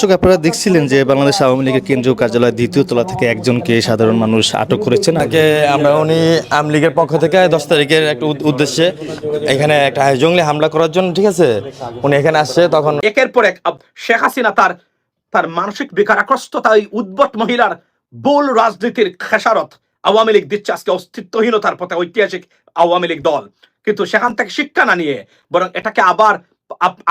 দর্শক আপনারা দেখছিলেন যে বাংলাদেশ আওয়ামী লীগের কেন্দ্রীয় কার্যালয় দ্বিতীয় তলা থেকে একজনকে সাধারণ মানুষ আটক করেছেন। আগে আমরা উনি আওয়ামী লীগের পক্ষ থেকে দশ তারিখের একটা উদ্দেশ্যে এখানে একটা জঙ্গলি হামলা করার জন্য ঠিক আছে? উনি এখানে আসছে তখন একের পর এক শেখ হাসিনা তার তার মানসিক বিকারাগ্রস্ততা এই উদ্ভট মহিলার বোল রাজনীতির খেসারত আওয়ামী লীগ দিচ্ছে আজকে অস্তিত্বহীনতার পথে ঐতিহাসিক আওয়ামী লীগ দল। কিন্তু সেখান থেকে শিক্ষা না নিয়ে বরং এটাকে আবার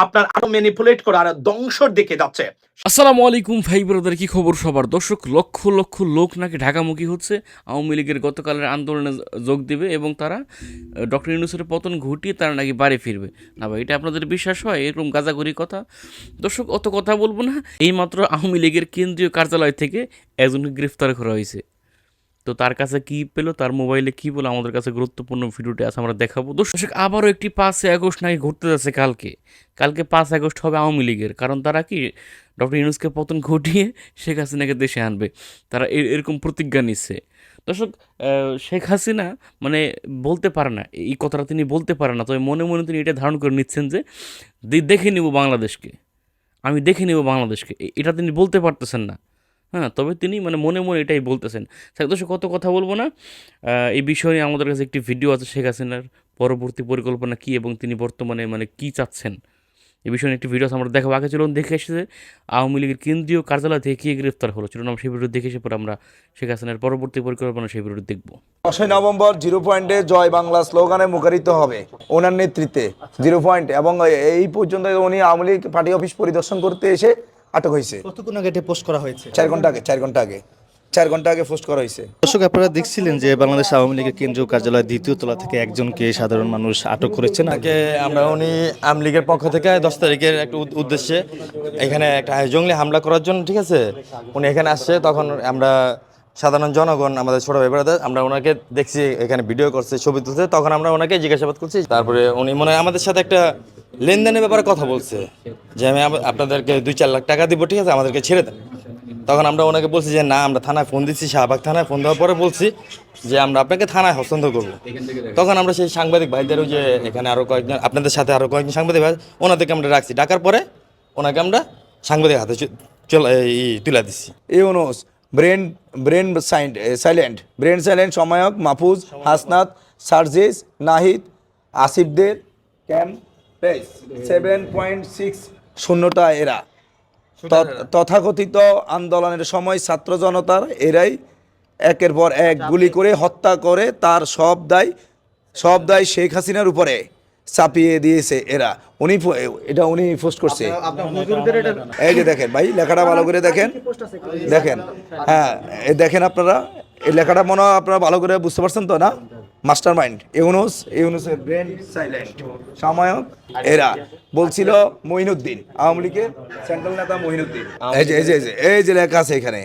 আপনার আরও ম্যানিপুলেট করে আর ধ্বংসর দিকে যাচ্ছে। আসসালামু আলাইকুম ভাই ব্রাদার, কি খবর সবার? দর্শক, লক্ষ লক্ষ লোক নাকি ঢাকামুখী হচ্ছে। আওয়ামী লীগের গতকালের আন্দোলনে যোগ দেবে এবং তারা ডক্টর ইউনুসের পতন ঘটিয়ে তারা নাকি বাড়ি ফিরবে। না ভাই, এটা আপনাদের বিশ্বাস হয়? এরকম গাজাগরি কথা? দর্শক, অত কথা বলব না। এইমাত্র আওয়ামী লীগের কেন্দ্রীয় কার্যালয় থেকে একজনকে গ্রেফতার করা হয়েছে। তো তার কাছে কি পেল? তার মোবাইলে কি পেল আমাদের কাছে গুরুত্বপূর্ণ ভিডিওটি আছে আমরা দেখাবো। দর্শক, আবারও একটি পাঁচই আগস্ট নাকি ঘুরতে যাচ্ছে কালকে। কালকে পাঁচ আগস্ট হবে আওয়ামী লীগের। কারণ তারা কি? ডক্টর ইউনুসকে পতন ঘটিয়ে শেখ হাসিনাকে দেশে আনবে। তারা এরকম প্রতিজ্ঞা নিচ্ছে। দর্শক শেখ হাসিনা মানে বলতে পারে না। এই কথাটা তিনি বলতে পারে না। তবে মনে মনে তিনি এটা ধারণ করে নিচ্ছেন যে দেখে নিব বাংলাদেশকে। আমি দেখে নেব বাংলাদেশকে। এটা তিনি বলতে পারতেছেন না। হ্যাঁ তবে তিনি মানে মনে মনে এটাই বলতেছেন। স্যার দর্শক, কত কথা বলব না? এই বিষয়ে আমাদের কাছে একটি ভিডিও আছে শেখ হাসিনার পরবর্তী পরিকল্পনা কী এবং তিনি বর্তমানে মানে কী চাচ্ছেন? এই বিষয়ে একটি ভিডিও আমরা দেখাবো। আগে চলুন দেখে এসেছে আওয়ামী লীগের কেন্দ্রীয় কার্যালয় থেকে গ্রেফতার হলো। চলুন আমরা সেই ভিডিও দেখে এসে পরে আমরা শেখ হাসিনার পরবর্তী পরিকল্পনা সেই ভিডিও দেখব। দশই নভেম্বর জিরো পয়েন্টে জয় বাংলা স্লোগানে মুখরিত হবে ওনার নেতৃত্বে। জিরো পয়েন্ট এবং এই পর্যন্ত উনি আওয়ামী লীগ পার্টি অফিস পরিদর্শন করতে এসে আটক হয়েছে। কতক্ষণ আগে এটা পোস্ট করা হয়েছে? চার ঘণ্টা আগে চার ঘণ্টা আগে। চার ঘণ্টা আগে পোস্ট করা হয়েছে। দর্শক আপনারা দেখছিলেন যে বাংলাদেশ আওয়ামী লীগের কেন্দ্রীয় কার্যালয় দ্বিতীয় তলা থেকে একজনকে সাধারণ মানুষ আটক করেছেন আগে আমরা উনি আওয়ামী লীগের পক্ষ থেকে দশ তারিখের একটা উদ্দেশ্যে এখানে একটা জঙ্গলি হামলা করার জন্য ঠিক আছে? উনি এখানে আসছে তখন আমরা সাধারণ জনগণ আমাদের ছোট ভাই brother, আমরা ওনাকে দেখছি এখানে ভিডিও করছে ছবি তুলছে তখন আমরা ওনাকে জিজ্ঞাসাবাদ করছি। তারপরে উনি মনে হয় আমাদের সাথে একটা লেনদেনের ব্যাপারে কথা বলছে যে আমি আপনাদেরকে দুই চার লাখ টাকা দিব ঠিক আছে আমাদেরকে ছেড়ে দেন। তখন আমরা ওনাকে বলছি যে না আমরা থানায় ফোন দিচ্ছি শাহবাগ থানায় ফোন দেওয়ার পরে বলছি যে আমরা আপনাকে থানায় হস্তান্তর করব। তখন আমরা সেই সাংবাদিক ভাইদেরও যে এখানে আরও কয়েকজন আপনাদের সাথে আরও কয়েকজন সাংবাদিক ভাই ওনাদেরকে আমরা রাখছি। ডাকার পরে ওনাকে আমরা সাংবাদিক হাতে চলে তুলে দিচ্ছি। এই Yunus brain brain silent brain silent সময়ক মাহফুজ হাসনাত সার্জিস নাহিদ আসিফদের ক্যাম্প সেভেন পয়েন্ট সিক্স শূন্যটা এরা। তথাকথিত আন্দোলনের সময় ছাত্র জনতার এরাই একের পর এক গুলি করে হত্যা করে তার সব দায় সব দায় শেখ হাসিনার উপরে। চাপিয়ে দিয়েছে এরা। উনি এটা উনি পোস্ট করছে। এই যে দেখেন ভাই লেখাটা ভালো করে দেখেন। দেখেন হ্যাঁ দেখেন আপনারা এই লেখাটা মনে হয় আপনারা ভালো করে বুঝতে পারছেন তো না? মাস্টার মাইন্ড ইউনুস, ইউনুসের ব্রেন সাইলেন্ট, সাময়ক এরা, বলছিল মহিনুদ্দিন আওয়ামী লীগের সেন্ট্রাল নেতা মহিনুদ্দিন এই যে এই যে এই যে লেখা আছে এখানে।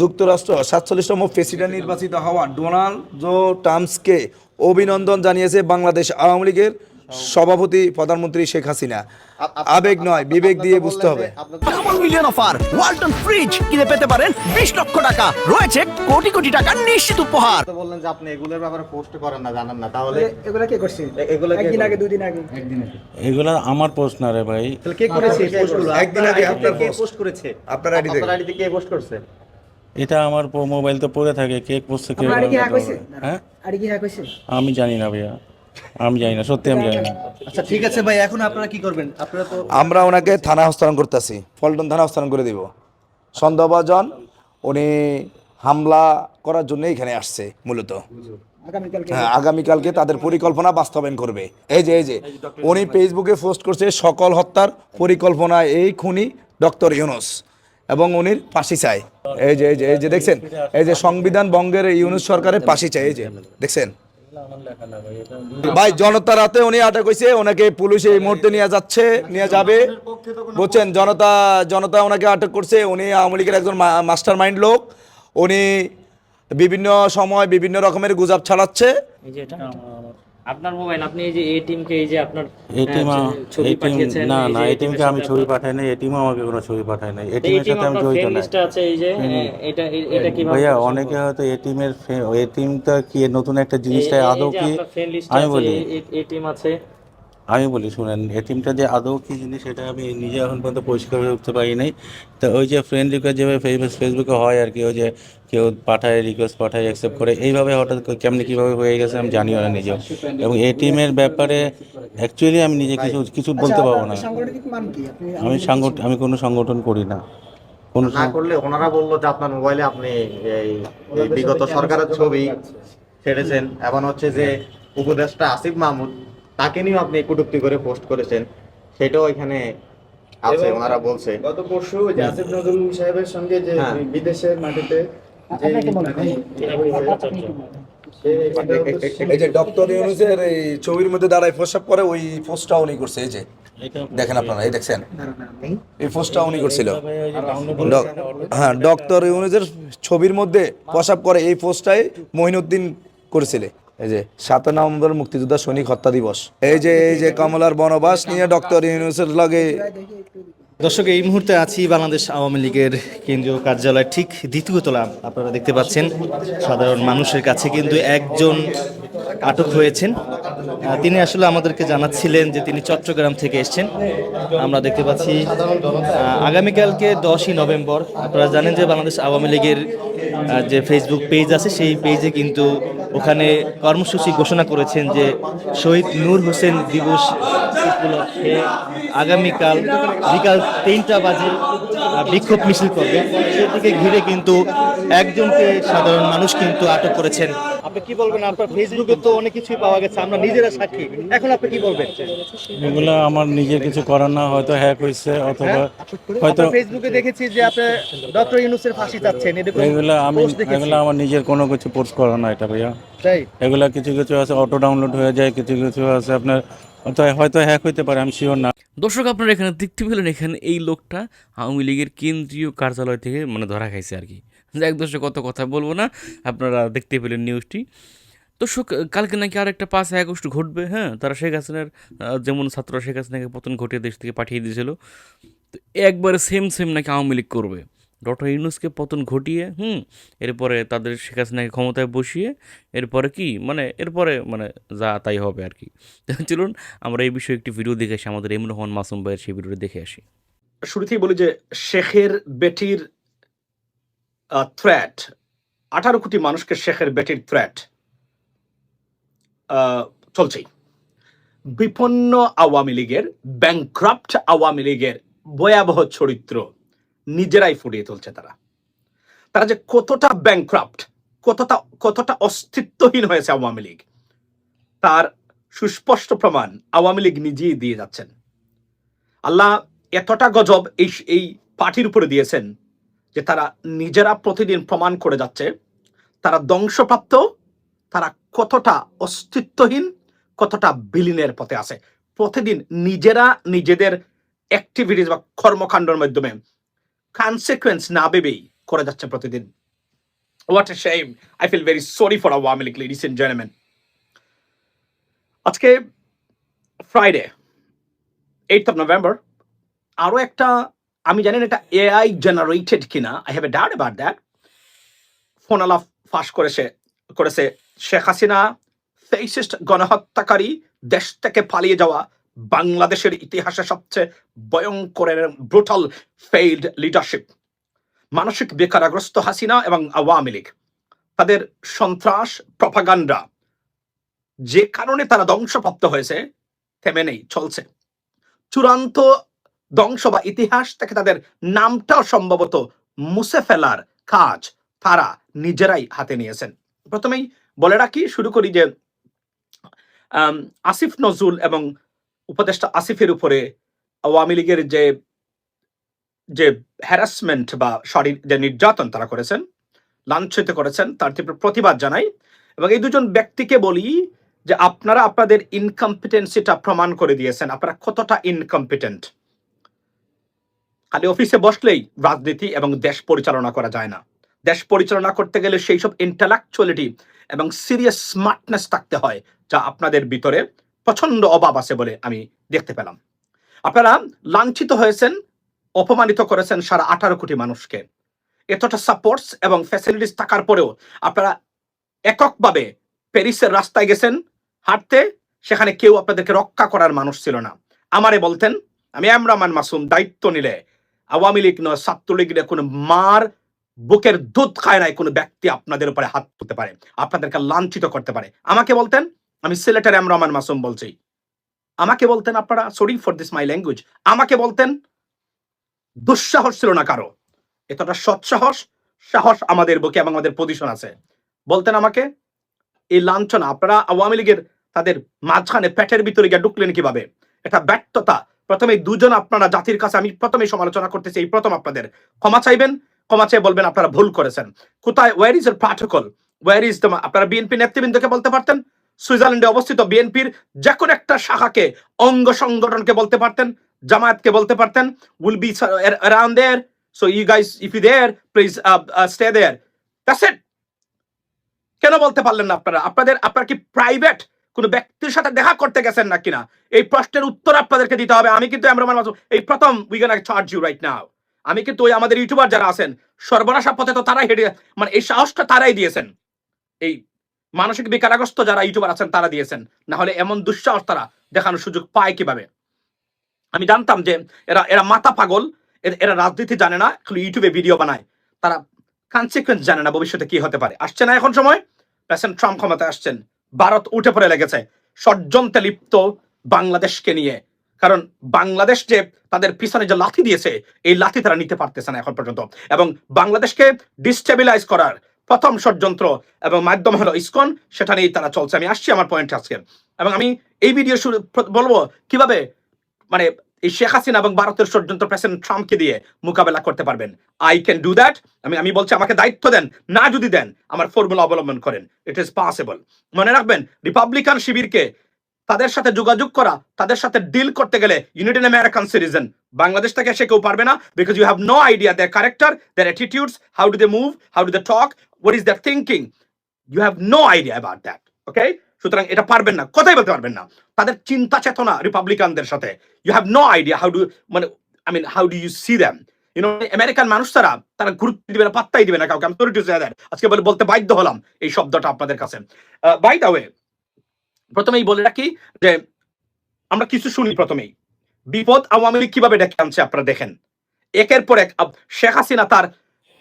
যুক্তরাষ্ট্র সাতচল্লিশতম প্রেসিডেন্ট নির্বাচিত হওয়া ডোনাল্ড জো টাম্সকে অভিনন্দন জানিয়েছে বাংলাদেশ আওয়ামী লীগের সভাপতি প্রধানমন্ত্রী শেখ হাসিনা। আবেগ নয় বিবেক দিয়ে বুঝতে হবে। Double million offer Walton fridge কিনে পেতে পারেন বিশ লক্ষ টাকা। রয়েছে কোটি কোটি টাকার নিশ্চিত উপহার। তো বললেন যে আপনি এগুলোর ব্যাপারে পোস্ট করেন না জানেন না তাহলে এগুলা কে করছে? এগুলো কে একদিন আগে দুই দিন আগে। এগুলো আমার প্রশ্ন রে ভাই। তাহলে কে করেছে পোস্টগুলো? একদিন আগে আপনার কে পোস্ট করেছে? আপনার আইডি আপনার আইডিতে কে পোস্ট করছে? এটা আমার মোবাইল তো পড়ে থাকে কে হয়েছে হ্যাঁ? আমি জানি না ভাইয়া। আমি জানি না সত্যি আমি জানি না। আচ্ছা ঠিক আছে ভাই এখন আপনারা কি করবেন? আপনারা তো আমরা ওনাকে থানা হস্তান্তর করতেছি পল্টন থানা হস্তান্তর করে দিব। সন্দেহভাজন উনি হামলা করার জন্য এখানে আসছে মূলত। আগামীকালকে? হ্যাঁ আগামীকালকে তাদের পরিকল্পনা বাস্তবায়ন করবে। এই যে এই যে উনি ফেসবুকে পোস্ট করছে সকল হত্যার পরিকল্পনা এই খুনি ডক্টর ইউনুস এবং উনির ফাঁসি চাই। এই যে এই যে এই যে দেখছেন? এই যে সংবিধান বঙ্গের ইউনুস সরকারের ফাঁসি চাই এই যে দেখছেন? ভাই জনতা রাতে উনি আটক হয়েছে ওনাকে পুলিশ এই মুহূর্তে নিয়ে যাচ্ছে, নিয়ে যাবে। বলছেন জনতা জনতা ওনাকে আটক করছে, উনি আওয়ামী লীগের একজন মাস্টার মাইন্ড লোক। উনি বিভিন্ন সময় বিভিন্ন রকমের গুজব ছড়াচ্ছে। এই যে এটা? আপনার মোবাইল আপনি এই যে এই টিমকে এই যে আপনার এই ছবি পাঠিয়েছেন না না আমি ছবি পাঠাই নাই আমাকে কোনো ছবি পাঠায় নাই সাথে আমি জড়িত ফ্রেন্ড নাই। আছে এই যে এটা এ- এটা কীভাবে ভাইয়া অনেকে হয়তো কি নতুন একটা জিনিসটা আদৌ কি আমি বলি। আছে। আমি বলি শুনেন এটিমটা যে আদৌ কি জিনিস সেটা আমি নিজে এখন পর্যন্ত পরিষ্কার হয়ে উঠতে পারি নাই। তো ওই যে ফ্রেন্ড রিকোয়েস্ট যেভাবে ফেসবুক ফেসবুকে হয় আর কি ওই যে কেউ পাঠায় রিকোয়েস্ট পাঠায় অ্যাকসেপ্ট করে এইভাবে হঠাৎ করে কেমনি কীভাবে হয়ে গেছে আমি জানিও না নিজেও। এবং এটিএমের ব্যাপারে অ্যাকচুয়ালি আমি নিজে কিছু কিছু বলতে পারব না। মান আমি সংগঠন আমি কোনো সংগঠন করি না। কোনো না করলে ওনারা বলল যে আপনার মোবাইলে আপনি বিগত সরকারের ছবি ছেড়েছেন। এবং হচ্ছে যে উপদেষ্টা আসিফ মাহমুদ তাকে নিয়েও আপনি কটূক্তি করে পোস্ট করেছেন সেটাও এখানে আছে ওনারা বলছে। গত পরশু যে আসিফ নজরুল সাহেবের সঙ্গে যে হ্যাঁ। বিদেশের মাটিতে এই যে ডক্টর ইউনুসের এই ছবির মধ্যে দাঁড়ায় প্রস্রাব করে ওই পোস্টটা উনি করছে এই যে। দেখেন আপনারা এই দেখছেন? এই পোস্টটা উনি করছিল। ডক- হ্যাঁ ডক্টর ইউনুসের ছবির মধ্যে প্রসাব করে এই পোস্টটাই মহিনুদ্দিন করেছিল। এই যে সাত নভেম্বর মুক্তিযোদ্ধা সৈনিক হত্যা দিবস। এই যে এই যে কমলার বনবাস নিয়ে ডক্টর ইউনুসের লগে। দর্শক, এই মুহূর্তে আছি বাংলাদেশ আওয়ামী লীগের কেন্দ্রীয় কার্যালয় ঠিক দ্বিতীয় তলা। আপনারা দেখতে পাচ্ছেন, সাধারণ মানুষের কাছে কিন্তু একজন আটক হয়েছেন। তিনি আসলে আমাদেরকে জানাচ্ছিলেন যে তিনি চট্টগ্রাম থেকে এসেছেন। আমরা দেখতে পাচ্ছি আগামীকালকে দশই নভেম্বর। আপনারা জানেন যে বাংলাদেশ আওয়ামী লীগের যে ফেসবুক পেজ আছে, সেই পেজে কিন্তু ওখানে কর্মসূচি ঘোষণা করেছেন যে শহীদ নূর হোসেন দিবস উপলক্ষে আগামীকাল বিকাল তিনটা বাজে বিক্ষোভ মিছিল করবে। সেটিকে ঘিরে কিন্তু একজনকে সাধারণ মানুষ কিন্তু আটক করেছেন। আপনি কি বলবেন? আপনার ফেসবুকে তো অনেক কিছুই পাওয়া গেছে আমরা নিজেরা সাক্ষী। এখন আপনি কি বলবেন? এগুলো আমার নিজের কিছু করার না হয়তো হ্যাক হয়েছে অথবা হয়তো ফেসবুকে দেখেছি যে আপনি ডক্টর ইউনুসের ফাঁসি চাচ্ছেন এগুলো আমি এগুলো আমার নিজের কোনো কিছু পোস্ট করা না এটা ভাইয়া। এগুলা কিছু কিছু আছে অটো ডাউনলোড হয়ে যায় কিছু কিছু আছে আপনার হয়তো হয়তো হ্যাক হইতে পারে আমি শিওর না। দর্শক আপনারা এখানে দেখতে পেলেন এখানে এই লোকটা আওয়ামী লীগের কেন্দ্রীয় কার্যালয় থেকে মানে ধরা খাইছে আর কি। যাক দর্শক কত কথা বলব না, আপনারা দেখতে পেলেন নিউজটি দর্শক কালকে নাকি আর একটা পাঁচ আগস্ট ঘটবে হ্যাঁ তারা শেখ হাসিনার যেমন ছাত্ররা শেখ হাসিনাকে পতন ঘটিয়ে দেশ থেকে পাঠিয়ে দিয়েছিল, তো একবারে সেম সেম নাকি আওয়ামী লীগ করবে। ডক্টর ইউনুসকে পতন ঘটিয়ে, হুম, এরপরে তাদের শেখ হাসিনাকে ক্ষমতায় বসিয়ে, এরপরে কি মানে এরপরে মানে যা তাই হবে আর কি। চলুন, আমরা এই বিষয়ে একটি ভিডিও দেখে আসি, আমাদের ইমরান রহমান মাসুম ভাইয়ের সেই ভিডিওটি দেখে আসি। শুরুতেই বলি যে শেখের বেটির থ্রেট আঠারো কোটি মানুষকে শেখের বেটির থ্রেট চলছেই। বিপন্ন আওয়ামী লীগের ব্যাংক্রাফ্ট আওয়ামী লীগের ভয়াবহ চরিত্র নিজেরাই ফুটিয়ে তুলছে তারা। তারা যে কতটা ব্যাংক্রাফ্ট কতটা কতটা অস্তিত্বহীন হয়েছে আওয়ামী লীগ, তার সুস্পষ্ট প্রমাণ আওয়ামী লীগ নিজেই দিয়ে যাচ্ছেন। আল্লাহ এতটা গজব এই এই পার্টির উপরে দিয়েছেন যে তারা নিজেরা প্রতিদিন প্রমাণ করে যাচ্ছে, তারা ধ্বংসপ্রাপ্ত, তারা কতটা অস্তিত্বহীন, কতটা বিলীনের পথে আছে। প্রতিদিন নিজেরা নিজেদের অ্যাক্টিভিটিস বা কর্মকাণ্ডের মাধ্যমে কনসিকুয়েন্স না ভেবেই করে যাচ্ছে প্রতিদিন। What a shame I feel very sorry for Awami League ladies and gentleman আজকে ফ্রাইডে এইট অফ নভেম্বর আরও একটা আমি জানি না এটা এআই জেনারেটেড কিনা I have a doubt about that phone আলাপ ফাঁস করেছে করেছে শেখ হাসিনা। ফেসিস্ট গণহত্যাকারী দেশ থেকে পালিয়ে যাওয়া বাংলাদেশের ইতিহাসে সবচেয়ে ভয়ঙ্কর ব্রুটাল ফেইল্ড লিডারশিপ মানসিক বেকারাগ্রস্ত হাসিনা এবং আওয়ামী লীগ। তাদের সন্ত্রাস প্রপাগান্ডা। যে কারণে তারা ধ্বংসপ্রাপ্ত হয়েছে, থেমে নেই, চলছে। চূড়ান্ত ধ্বংস বা ইতিহাস থেকে তাদের নামটাও সম্ভবত মুছে ফেলার কাজ তারা নিজেরাই হাতে নিয়েছেন। প্রথমেই বলে রাখি, শুরু করি যে আসিফ নজরুল এবং উপদেষ্টা আসিফের উপরে আওয়ামী লীগের যে যে হ্যারাসমেন্ট বা শারীর, যে নির্যাতন তারা করেছেন, লাঞ্ছিত করেছেন, তার তীব্র প্রতিবাদ জানাই এবং এই দুজন ব্যক্তিকে বলি যে, আপনারা আপনাদের ইনকম্পিটেন্সিটা প্রমাণ করে দিয়েছেন, আপনারা কতটা ইনকম্পিটেন্ট খালি অফিসে বসলেই রাজনীতি এবং দেশ পরিচালনা করা যায় না। দেশ পরিচালনা করতে গেলে সেই সব ইন্টালেকচুয়ালিটি এবং সিরিয়াস স্মার্টনেস থাকতে হয়, যা আপনাদের ভিতরে প্রচণ্ড অভাব আছে বলে আমি দেখতে পেলাম। আপনারা লাঞ্ছিত হয়েছেন, অপমানিত করেছেন সারা আঠারো কোটি মানুষকে। এতটা সাপোর্টস এবং ফ্যাসিলিটিস থাকার পরেও আপনারা এককভাবে প্যারিসের রাস্তায় গেছেন, হাঁটতে, সেখানে কেউ আপনাদেরকে রক্ষা করার মানুষ ছিল না। আমারে বলতেন, আমি এম রহমান মাসুম, দায়িত্ব নিলে আওয়ামী লীগ নয়, ছাত্রলীগ নিয়ে কোনো মার বুকের দুধ খায় নাই কোনো ব্যক্তি আপনাদের উপরে হাত তুলতে পারে, আপনাদেরকে লাঞ্ছিত করতে পারে। আমাকে বলতেন, আমি সিলেটের এম রহমান মাসুম বলছি। আমাকে বলতেন আপনারা sorry for this my language আমাকে বলতেন, দুঃসাহস ছিল না কারও। এতটা সৎসাহস সাহস আমাদের বুকে এবং আমাদের পজিশন আছে। বলতেন আমাকে, এই লাঞ্ছনা, আপনারা আওয়ামী লীগের তাদের মাঝখানে পেটের ভিতরে গিয়ে ঢুকলেন কীভাবে? এটা ব্যর্থতা প্রথমে দুজন আপনারা জাতির কাছে আমি প্রথমে সমালোচনা করতেছি, এই প্রথম আপনাদের। ক্ষমা চাইবেন, ক্ষমা চেয়ে বলবেন আপনারা ভুল করেছেন। কোথায়? Where is uh protocol where is the আপনারা বিএনপি নেতৃবৃন্দকে বলতে পারতেন? সুইজারল্যান্ডে অবস্থিত বিএনপির যে কোনো একটা শাখাকে, অঙ্গ সংগঠনকে বলতে পারতেন, জামায়াতকে বলতে পারতেন। Will be around there so you guys if you there please stay there that's it কেন বলতে পারলেন না আপনারা? আপনাদের, আপনারা কি প্রাইভেট কোন ব্যক্তির সাথে দেখা করতে গেছেন না কিনা? এই প্রশ্নের উত্তর আপনাদেরকে দিতে হবে। আমি কিন্তু এই প্রথম রাইট নাও আমি কিন্তু ওই আমাদের ইউটিউবার যারা আছেন, সর্বনাশা পথে তো তারাই হেঁটে মানে এই সাহসটা তারাই দিয়েছেন। এই মানসিক বিকারগ্রস্ত যারা ইউটিউবার আছেন, তারা দিয়েছেন। না হলে এমন দুঃসাহস তারা দেখানোর সুযোগ পায় কীভাবে? আমি জানতাম যে এরা এরা মাথা পাগল, এরা- এরা রাজনীতি জানে না, খালি ইউটিউবে ভিডিও বানায়। তারা কনসিকুয়েন্স জানে না ভবিষ্যতে কি হতে পারে। আসছে না এখন সময়? প্রেসিডেন্ট ট্রাম্প ক্ষমতায় আসছেন। ভারত উঠে পড়ে লেগেছে। ষড়যন্ত্রে লিপ্ত বাংলাদেশকে নিয়ে। কারণ বাংলাদেশ যে তাদের পিছনে যে লাথি দিয়েছে, এই লাথি তারা নিতে পারতেছে না এখন পর্যন্ত। এবং বাংলাদেশকে ডিস্টেবিলাইজ করার প্রথম ষড়যন্ত্র এবং মাধ্যম হলো ইসকন, সেটা নিয়েই তারা চলছে। আমি আসছি আমার পয়েন্ট আজকে। এবং আমি এই ভিডিও শুরু বলব কীভাবে মানে এই শেখ হাসিনা এবং ভারতের ষড়যন্ত্র প্রেসিডেন্ট ট্রাম্পকে দিয়ে মোকাবেলা করতে পারবেন। আই ক্যান ডু দ্যাট আমি আমি বলছি, আমাকে দায়িত্ব দেন, না যদি দেন, আমার ফর্মুলা অবলম্বন করেন। ইট ইজ পসিবল মনে রাখবেন রিপাবলিকান শিবিরকে তাদের সাথে যোগাযোগ করা, তাদের সাথে ডিল করতে গেলে unit in American citizen Bangladesh থেকে এসে কেউ পারবে না because you have no idea their character their attitudes how do they move how do they talk what is their thinking you have no idea about that okay সুতরাং এটা পারবেন না, কথাই বলতে পারবেন না। তাদের চিন্তা চেতনা রিপাবলিকানদের সাথে। You have no idea how do মানে I mean how do you see them you know American মানুষ তারা তারা গুরুত্ব দিবে না, পাত্তাই দিবে না কাউকে। আমি সরি টু আজকে বলে, বলতে বাধ্য হলাম এই শব্দটা আপনাদের কাছে। বাই দা ওয়ে প্রথমেই বলে রাখি যে, আমরা কিছু শুনি প্রথমেই। বিপদ আওয়ামী লীগ কীভাবে ডেকে আনছে আপনারা দেখেন। একের পর এক শেখ হাসিনা তার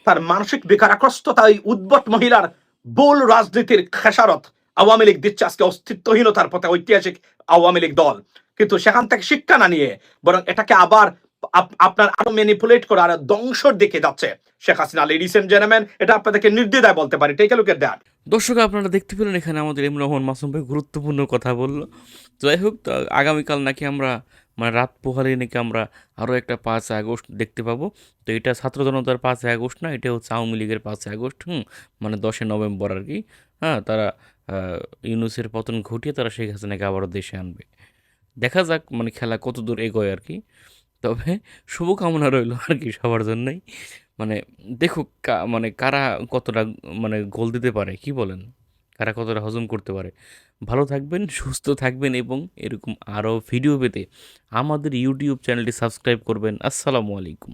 তার মানসিক বেকারাগ্রস্ততা ওই উদ্ভট মহিলার বোল রাজনীতির খেসারত আওয়ামী লীগ দিচ্ছে আজকে অস্তিত্বহীনতার পথে ঐতিহাসিক আওয়ামী লীগ দল। কিন্তু সেখান থেকে শিক্ষা না নিয়ে বরং এটাকে আবার আপনার আরও ম্যানিপুলেট করে আর ধ্বংসর দিকে যাচ্ছে Sheikh Hasina. Ladies and gentleman এটা আপনাদেরকে নির্দ্বিধায় বলতে পারি। টেক লুক এট দ্যাট দর্শক, আপনারা দেখতে পেলেন এখানে আমাদের এম রহমান মাসুম ভাই গুরুত্বপূর্ণ কথা বলল। যাই হোক আগামীকাল নাকি আমরা মানে রাত পোহালে নাকি আমরা আরও একটা পাঁচ আগস্ট দেখতে পাবো। তো এটা ছাত্র জনতার পাঁচই আগস্ট না, এটা হচ্ছে আওয়ামী লীগের পাঁচই আগস্ট, হুম? মানে দশই নভেম্বর আর কি হ্যাঁ? তারা ইউনুসের পতন ঘটিয়ে তারা শেখ হাসিনাকে আবারও দেশে আনবে। দেখা যাক মানে খেলা কত দূর এগোয় আর কি। তবে শুভকামনা রইল আর কি সবার জন্যই। মানে দেখুক মানে কারা কতটা মানে গোল দিতে পারে, কি বলেন? কারা কতটা হজম করতে পারে। ভালো থাকবেন, সুস্থ থাকবেন এবং এরকম আরও ভিডিও পেতে আমাদের ইউটিউব চ্যানেলটি সাবস্ক্রাইব করবেন। আসসালামু আলাইকুম।